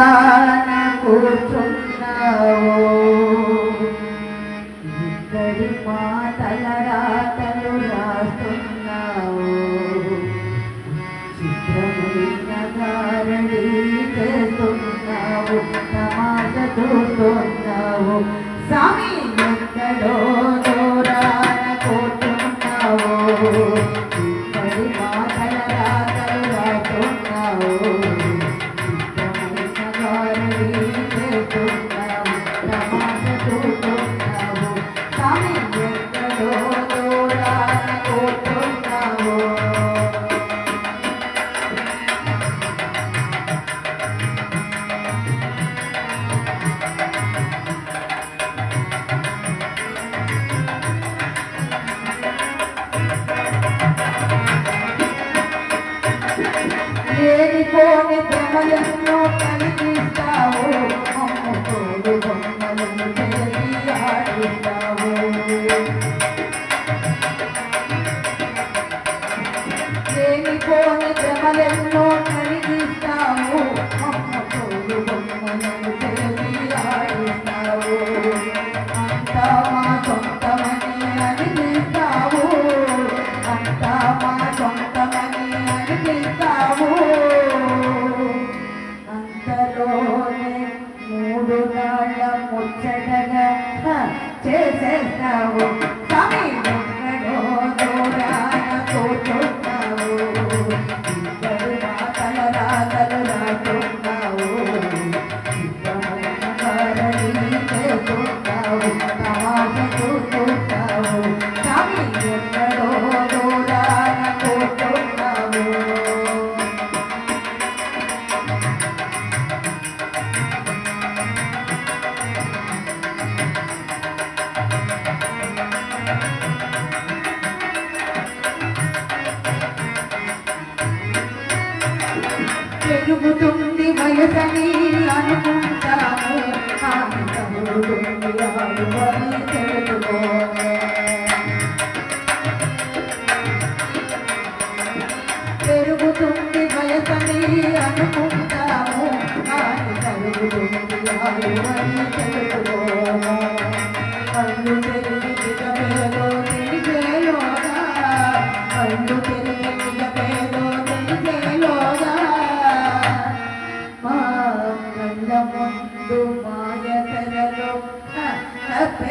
దిగాన కూర్చున్నావు ఇద్దరి మాటల రాతలు రాస్తున్నావు చిత్రములిన్నదారణి చేస్తున్నావు చూస్తున్నావు? స్వామి ఎక్కడో లేనిపోని ప్రమయంలో కలిగిస్తావు. అమ్ముతోడు బొమ్మలను చేసి ఆడిస్తావు. లేనిపోని ప్రమయంలో కలిగిస్తావు. అమ్ముతోడు బొమ్మలను చేతలోనే మూడు నాళ్ళ ముచ్చటగా చేసేస్తావు. పెరుగుతుంది వయసని అనుకుంటాము. పెరుగుతుంది వయసని అనుకుంటాము. కలుగుతుంది అందుకే Oh,